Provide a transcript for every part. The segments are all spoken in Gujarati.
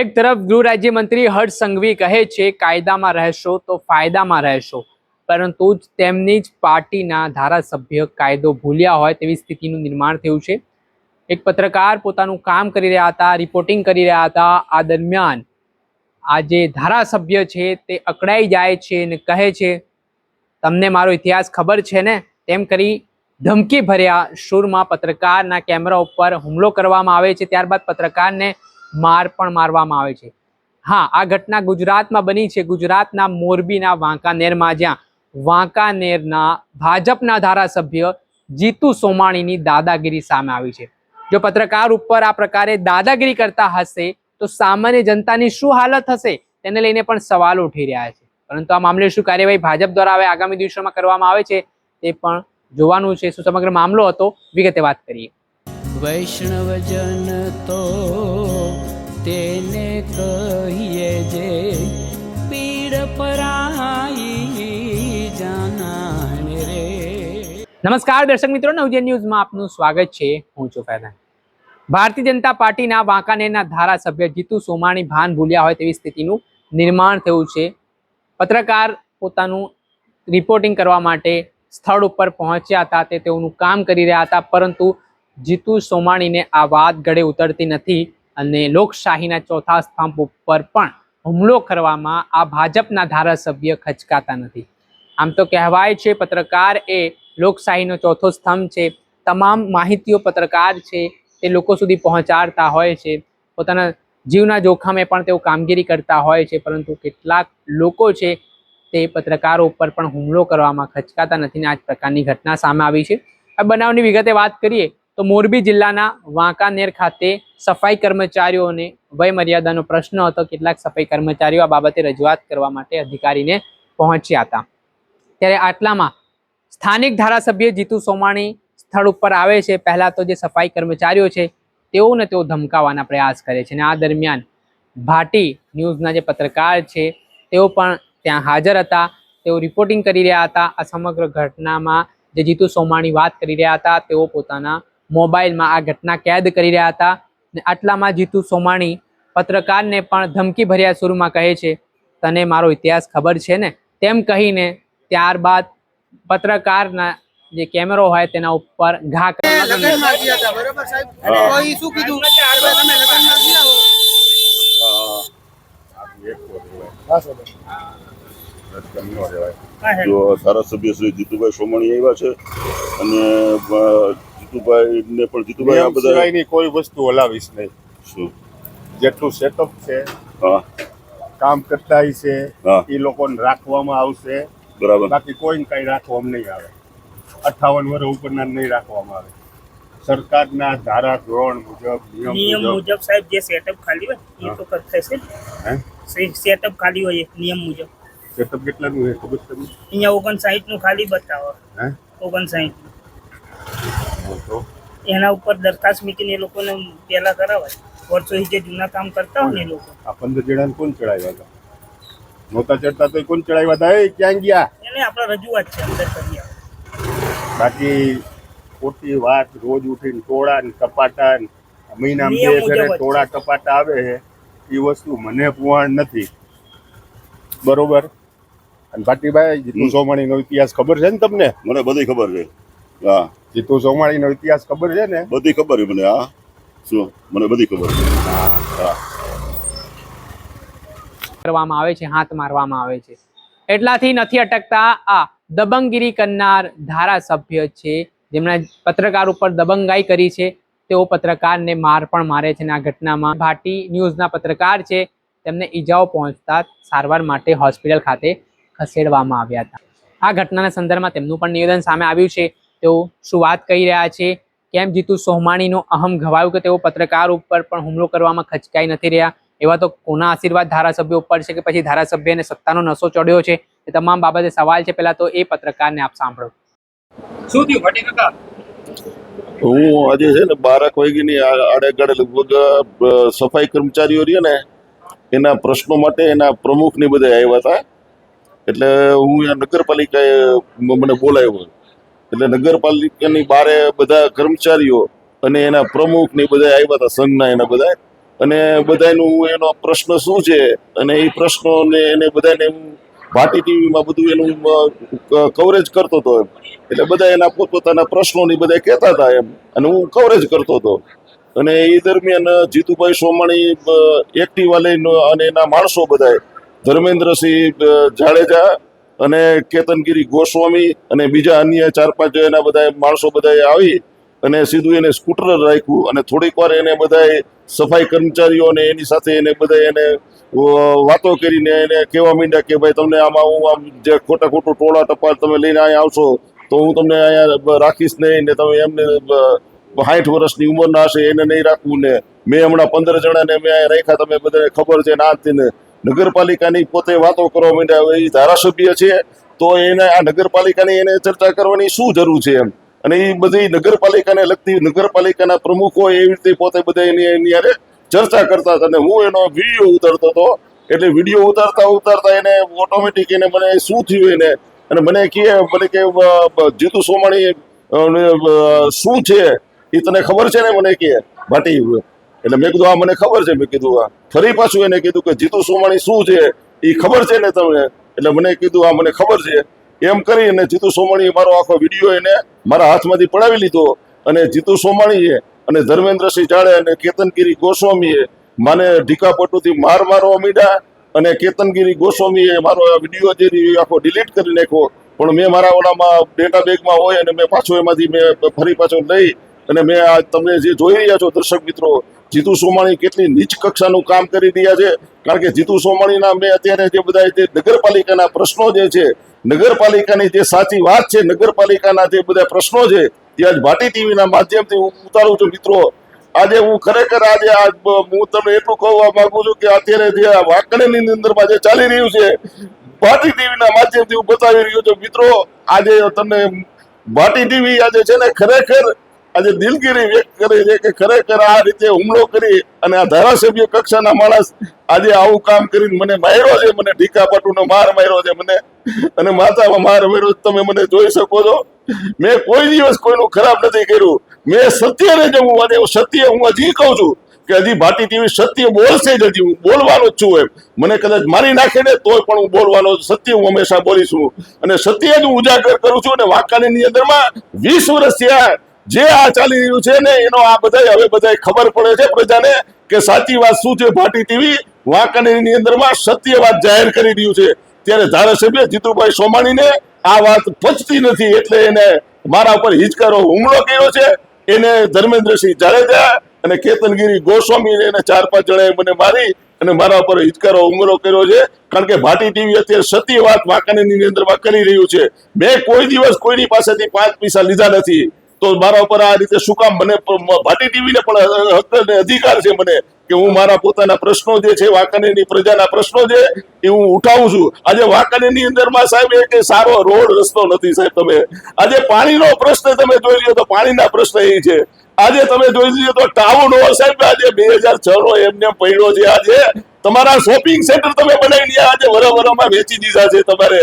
એક તરફ ગૃહ રાજ્યમંત્રી હર્ષ સંઘવી કહે છે, કાયદામાં રહેશો તો ફાયદામાં રહેશો. પરંતુ જ તેમની જ પાર્ટીના ધારાસભ્ય કાયદો ભૂલ્યા હોય તેવી સ્થિતિનું નિર્માણ થયું છે. એક પત્રકાર પોતાનું કામ કરી રહ્યા હતા રિપોર્ટિંગ કરી રહ્યા હતા. આ દરમિયાન આ જે ધારાસભ્ય છે તે અકળાઈ જાય છે અને કહે છે, તમને મારો ઇતિહાસ ખબર છે ને? તેમ કરી ધમકી ભર્યા સુરમાં પત્રકારના કેમેરા ઉપર હુમલો કરવામાં આવે છે. ત્યારબાદ પત્રકારને માર પણ મારવામાં આવે છે. હા, આ ઘટના ગુજરાતમાં બની છે. ગુજરાતના મોરબીના વાંકાનેરમાં જ્યાં વાંકાનેરના ભાજપના ધારાસભ્ય જીતુ સોમાણીની દાદાગીરી સામે આવી છે. જો પત્રકાર ઉપર આ પ્રકારે દાદાગીરી કરતા હશે, તો સામાન્ય જનતાની શું હાલત હશે તેને લઈને પણ સવાલો ઉઠી રહ્યા છે. પરંતુ આ મામલે શું કાર્યવાહી ભાજપ દ્વારા હવે આગામી દિવસોમાં કરવામાં આવે છે, તે પણ જોવાનું છે. શું સમગ્ર મામલો હતો? વિગતે વાત કરીએ. વૈષ્ણવજન તો તેને કહીએ જે પીડ પરાઈ જાનાને રે. નમસ્કાર, દર્શક મિત્રો નવજન ન્યૂઝમાં આપનું સ્વાગત છે. હું છું ફેદાન. ભારતીય જનતા પાર્ટીના વાંકાનેરના ધારાસભ્ય જીતુ સોમાણી ભાન ભૂલ્યા હોય તેવી સ્થિતિનું નિર્માણ થયું છે. પત્રકાર પોતાનું રિપોર્ટિંગ કરવા માટે સ્થળ ઉપર પહોંચ્યા હતા, તે તેઓનું કામ કરી રહ્યા હતા, પરંતુ જીતુ સોમાણીને આ વાત ગળે ઉતરતી નથી. અને લોકશાહીના ચોથા સ્તંભ ઉપર પણ હુમલો કરવામાં આ ભાજપના ધારાસભ્ય ખચકાતા નથી. આમ તો કહેવાય છે પત્રકાર એ લોકશાહીનો ચોથો સ્તંભ છે. તમામ માહિતીઓ પત્રકાર છે. તે લોકો સુધી પહોંચાડતા હોય છે. પોતાના જીવના જોખમે પણ તેઓ કામગીરી કરતા હોય છે. પરંતુ કેટલાક લોકો છે તે પત્રકારો ઉપર પણ હુમલો કરવામાં ખચકાતા નથી ને આ પ્રકારની ઘટના સામે આવી છે. આ બનાવની વિગતે વાત કરીએ તો મોરબી જિલ્લાના વાંકાનેર ખાતે સફાઈ કર્મચારીઓને વય મર્યાદાનો પ્રશ્ન હતો. કેટલાક સફાઈ કર્મચારીઓ આ બાબતે રજૂઆત કરવા માટે અધિકારીને પહોંચ્યા હતા. ત્યારે આટલામાં સ્થાનિક ધારાસભ્ય જીતુ સોમાણી સ્થળ ઉપર આવે છે. પહેલાં તો જે સફાઈ કર્મચારીઓ છે તેઓને તેઓ ધમકાવવાના પ્રયાસ કરે છે. અને આ દરમિયાન ભાટી ન્યૂઝના જે પત્રકાર છે, તેઓ પણ ત્યાં હાજર હતા. તેઓ રિપોર્ટિંગ કરી રહ્યા હતા. આ સમગ્ર ઘટનામાં જે જીતુ સોમાણી વાત કરી રહ્યા હતા, તેઓ પોતાના મોબાઈલમાં આ ઘટના કેદ કરી રહ્યા હતા ને આટલામાં જીતુ સોમાણી પત્રકારને પણ ધમકી ભર્યા સુરમાં કહે છે તને મારો ઇતિહાસ ખબર છે ને? તેમ કહીને ત્યારબાદ પત્રકારના જે કેમેરો હોય તેના ઉપર ઘા કરી લગ્નમાં ગયા હતા બરોબર સાહેબ? તો ઈ શું કીધું? કે તમે લગ્નમાં ગયા હો. જો ધારાસભ્ય શ્રી જીતુભાઈ સોમણી આવ્યા છે અને જીતુભાઈ ને પણ જીતુભાઈ આ બધા સિવાયની કોઈ વસ્તુ હલાવીશ નહીં. શું? જેટલું સેટઅપ છે હા. કામ કરતા છે એ લોકોને રાખવામાં આવશે. બરાબર. બાકી કોઈને કઈ રાખવામાં નહીં આવે. અઠાવન વર્ષ ઉપરના નહીં રાખવામાં આવે. સરકારના ધારા ધોરણ મુજબ નિયમ મુજબ. સાહેબ જે સેટઅપ ખાલી હોય એ તો થશે હે? સેટઅપ ખાલી હોય એ નિયમ મુજબ. સેટઅપ કેટલાનું છે ખબર છે તમને? અહીંયા ઓગણસાઠનું ખાલી બતાવો. હે? ઓગણસાઠ એના ઉપર દરખાસ્ત મૂકીને એ લોકોને પેલા કરાવાય. વર્ષોથી જે જૂના કામ કરતા હોય ને એ લોકો. આ પંદર જણાને કોણ ચડાવ્યા હતા? નહોતા ચડતા તો કોણ ચડાવ્યા હતા? એ ક્યાં ગયા? એને આપણે રજૂઆત છે અંદર કરી બાકી ખોટી વાત રોજ ઉઠીને ટોળા ને ટપાટા ને મહિનામાં બે ફેરે ટોળા ટપાટા આવે છે એ વસ્તુ મને પુવાણ નથી. બરોબર? અને ભાટીભાઈ જીતુ. સોમાણીનો ઇતિહાસ ખબર છે ને તમને? મને બધી ખબર છે. હા. જીતુ સોમાણીનો ઇતિહાસ ખબર છે ને? બધી ખબર છે મને હા. શું? મને બધી ખબર છે. કરવામાં આવે છે હાથ મારવામાં આવે છે. એટલાથી નથી અટકતા આ દબંગગીરી કરનાર ધારાસભ્ય છે જેમણે પત્રકાર ઉપર દબંગાઈ કરી છે. તેઓ પત્રકારને માર પણ મારે છે આ ઘટનામાં. ભાટી ન્યૂઝના પત્રકાર છે તેમને ઈજાઓ પહોંચતા સારવાર માટે હોસ્પિટલ ખાતે ખસેડવામાં આવ્યા હતા. આ ઘટનાના સંદર્ભમાં તેમનું પણ નિવેદન સામે આવ્યું છે. તેઓ શું વાત કહી રહ્યા છે? કેમ જીતુ સોમાણીનો અહમ ઘવાયું કે તેઓ પત્રકાર ઉપર પણ હુમલો કરવામાં ખચકાઈ નથી રહ્યા? એવા તો કોના આશીર્વાદ ધારાસભ્ય ઉપર છે કે પછી ધારાસભ્યને સત્તાનો નશો ચડ્યો છે? એ તમામ બાબતે સવાલ છે. પહેલા તો એ પત્રકારને આપ સાંભળો. શું થયું? ભટ્ટી કાકા હું આજે છે ને બારક વાગ્યાની આડેગાડે લગભગ સફાઈ કર્મચારીઓ રહ્યા ને, એના પ્રશ્નો માટે એના પ્રમુખ ને બધા આવ્યા હતા. એટલે હું નગરપાલિકાએ મને બોલાવ્યો. એટલે નગરપાલિકાની બારે બધા કર્મચારીઓ અને એના પ્રમુખ ને બધા આવ્યા હતા સંઘના એના બધા અને બધાનું એનો પ્રશ્ન શું છે? અને એ પ્રશ્નોને એને બધાને હું ભાટી ટીવીમાં બધું એનું કવરેજ કરતો હતો એમ. એટલે બધા એના પોતપોતાના પ્રશ્નોની બધા કહેતા હતા એમ. અને હું કવરેજ કરતો હતો. અને એ દરમિયાન જીતુભાઈ સોમાણી એક્ટિવા લઈને અને એના માણસો બધાએ ધર્મેન્દ્રસિંહ જાડેજા અને કેતનગીરી ગોસ્વામી અને બીજા અન્ય ચાર પાંચ એના બધા માણસો બધા આવી અને સીધું એને સ્કૂટર રાખ્યું અને થોડીક વાર એને બધાએ સફાઈ કર્મચારીઓ અને એની સાથે એને બધા એને વાતો કરીને એને કહેવા માંડ્યા કે ભાઈ તમને આમાં હું આમ જે ખોટા ખોટું ટોળા ટપાલ તમે લઈને અહીંયા આવશો તો હું તમને અહીંયા રાખીશ નહીં ને તમે એમને સાઠ વર્ષની ઉંમરના હશે એને નહીં રાખવું ને મેં હમણાં પંદર જણાને મેં અહીંયા રાખ્યા, તમે બધાને ખબર છે ના ને. નગરપાલિકાની પોતે વાતો કરવા માંડ્યા હવે એ ધારાસભ્ય છે, તો એને આ નગરપાલિકાની એને ચર્ચા કરવાની શું જરૂર છે એમ? અને એ બધી નગરપાલિકાને લગતી નગરપાલિકાના પ્રમુખો એવી રીતે પોતે બધા એની એની અરે ચર્ચા કરતા હતા. અને હું એનો વીડિયો ઉતારતો હતો, એટલે વીડિયો ઉતારતા ઉતારતા એને ઓટોમેટિક એને મને શું થયું એને? અને મને કહે મને કે જીતુ સોમાણી શું છે? એ તને ખબર છે ને? મને કહે ભાટી, એટલે મેં કીધું આ મને ખબર છે. મેં કીધું આ ફરી પાછું એને કીધું કે જીતુ સોમાણી શું છે? એ ખબર છે ને તમને? એટલે મને કીધું આ મને ખબર છે. એમ કરી અને જીતુ સોમાણીએ મારો આખો વીડિયો એને મારા હાથમાંથી પડાવી લીધો અને જીતુ સોમાણીએ અને ધર્મેન્દ્રસિંહ જાડે અને કેતનગીરી ગોસ્વામીએ મને ઢીકાપટુથી માર મારવા મીડા અને કેતનગીરી ગોસ્વામીએ મારો વીડિયો જે આખો ડિલીટ કરી નાખ્યો. પણ મેં મારા ઓલામાં ડેટા બેગમાં હોય અને મેં પાછો એમાંથી મેં ફરી પાછો લઈ અને મેં આ તમે જે જોઈ રહ્યા છો દર્શક મિત્રો જીતુ સોમાણી કેટલી નીચ કક્ષાનું કામ કરી રહ્યા છે? કારણ કે જીતુ સોમાણીના મેં અત્યારે જે બધા નગરપાલિકાના પ્રશ્નો જે છે, નગરપાલિકાની જે સાચી વાત છે, નગરપાલિકાના જે બધા પ્રશ્નો છે તે આજ ભાટી ટીવીના માધ્યમથી હું ઉતારું છું મિત્રો. આજે હું ખરેખર આજે હું તમને એટલું કહેવા માંગુ છું કે અત્યારે જે વાંકણીની અંદરમાં જે ચાલી રહ્યું છે, ભાટી ટીવીના માધ્યમથી હું બતાવી રહ્યો છું. મિત્રો, આજે તમને ભાટી ટીવી આજે છે ને ખરેખર આજે દિલગીરી વ્યક્ત કરી છે કે ખરેખર આ રીતે હુમલો કરી અને આ ધારાસભ્ય કક્ષાના માણસ આજે આવું કામ કરીને મને માર્યો છે, મને ઢીકાપટુનો માર માર્યો છે, મને અને માથામાં માર માર્યો તમે મને જોઈ શકો છો. મેં કોઈ દિવસ કોઈનું ખરાબ નથી કર્યું. મેં સત્યને જ હું અને સત્ય હું હજી કહું છું કે હજી ભાટી ટીવી સત્ય બોલશે જ હજી હું બોલવાનો જ છું એમ. મને કદાચ મારી નાખે ને તોય પણ હું બોલવાનો સત્ય હું હંમેશા બોલીશું અને સત્ય જ હું ઉજાગર કરું છું અને વાંકાની અંદરમાં વીસ વર્ષ થયા જે આ ચાલી રહ્યું છે ને, એનો આ બધા હવે બધા ખબર પડે છે પ્રજાને કે સાચી વાત શું છે ભાટી ટીવી? વાંકાનેરની અંદરમાં સત્ય વાત જાહેર કરી રહ્યું છે. ત્યારે ધારાસભ્ય જીતુભાઈ સોમાણીને આ વાત પચતી નથી એટલે એને મારા ઉપર હિચકારો હુમલો કર્યો છે. એને ધર્મેન્દ્રસિંહ જાડેજા અને કેતનગીરી ગોસ્વામી એને ચાર પાંચ જણાએ મને મારી અને મારા ઉપર હિચકારો હુમલો કર્યો છે. કારણ કે ભાટી ટીવી અત્યારે સત્ય વાત વાંકાનેરની અંદરમાં કરી રહ્યું છે. મેં કોઈ દિવસ કોઈની પાસેથી પાંચ પૈસા લીધા નથી. તો મારા ઉપર આ રીતે શું કામ મને ભાટી ટીવીને પણ હક અધિકાર છે મને કે હું મારા પોતાના પ્રશ્નો જે છે, વાંકાનેરની પ્રજાના પ્રશ્નો જે એ હું ઉઠાવું છું. આજે વાંકાનેરની અંદરમાં સાહેબ, એક સારો રોડ રસ્તો નથી સાહેબ તમે. આજે પાણીનો પ્રશ્ન તમે જોઈ લ્યો તો પાણીના પ્રશ્ન એ છે. આજે તમે જોઈ લીધો તો ટાઉન હોલ સાહેબ, આજે બે હજાર છ નો એમને પડ્યો છે. આજે તમારા શોપિંગ સેન્ટર તમે બનાવીને આજે વરવરમાં વેચી દીધા છે તમારે.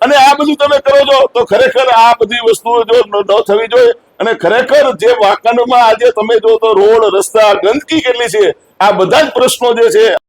અને આ બધું તમે કરો છો, તો ખરેખર આ બધી વસ્તુઓ જો ન થવી જોઈએ. અને ખરેખર જે વાંકાનેરમાં આજે તમે જો તો રોડ, રસ્તા, ગંદકી કેટલી છે, આ બધા જ પ્રશ્નો જે છે